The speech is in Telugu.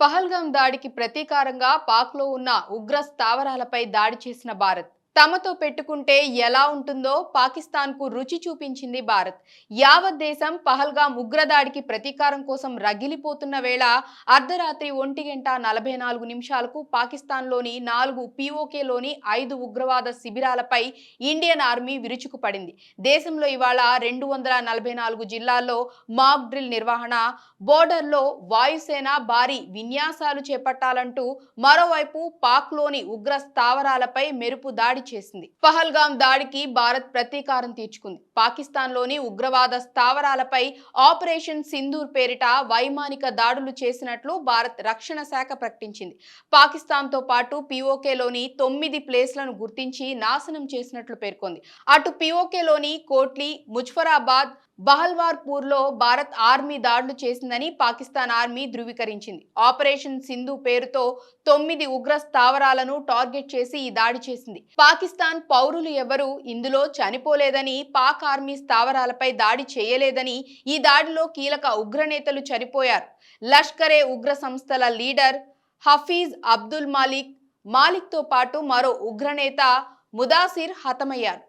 పహల్గాం దాడికి ప్రతీకారంగా పాక్లో ఉన్న ఉగ్ర స్థావరాలపై దాడి చేసిన భారత్. తమతో పెట్టుకుంటే ఎలా ఉంటుందో పాకిస్తాన్కు రుచి చూపించింది భారత్. యావత్ దేశం పహల్గా ఉగ్రదాడికి ప్రతీకారం కోసం రగిలిపోతున్న వేళ అర్ధరాత్రి ఒంటి గంట నలభై నాలుగు నిమిషాలకు పాకిస్తాన్లోని నాలుగు పీఓకేలోని ఐదు ఉగ్రవాద శిబిరాలపై ఇండియన్ ఆర్మీ విరుచుకుపడింది. దేశంలో ఇవాళ రెండు వందల నలభై నాలుగు జిల్లాల్లో మాక్ డ్రిల్ నిర్వహణ బోర్డర్లో వాయుసేన భారీ విన్యాసాలు చేపట్టాలంటూ మరోవైపు పాక్లోని ఉగ్ర స్థావరాలపై మెరుపు దాడి చేసింది. పహల్గాం దాడికి భారత్ ప్రతీకారం తీర్చుకుంది. పాకిస్తాన్లోని ఉగ్రవాద స్థావరాలపై ఆపరేషన్ సింధూర్ పేరిట వైమానిక దాడులు చేసినట్లు భారత్ రక్షణ శాఖ ప్రకటించింది. పాకిస్తాన్తో పాటు పిఓకేలోని తొమ్మిది ప్లేస్లను గుర్తించి నాశనం చేసినట్లు పేర్కొంది. అటు పిఓకేలోని కోట్లీ ముజ్ఫరాబాద్ బహల్వార్పూర్లో భారత్ ఆర్మీ దాడులు చేసిందని పాకిస్తాన్ ఆర్మీ ధృవీకరించింది. ఆపరేషన్ సింధు పేరుతో తొమ్మిది ఉగ్ర స్థావరాలను టార్గెట్ చేసి ఈ దాడి చేసింది. పాకిస్తాన్ పౌరులు ఎవరు? ఇందులో చనిపోలేదని పాక్ ఆర్మీ స్థావరాలపై దాడి చేయలేదని ఈ దాడిలో కీలక ఉగ్రనేతలు చనిపోయారు. లష్కరే ఉగ్ర సంస్థల లీడర్ హఫీజ్ అబ్దుల్ మాలిక్ మాలిక్తో పాటు మరో ఉగ్రనేత ముదాసిర్ హతమయ్యారు.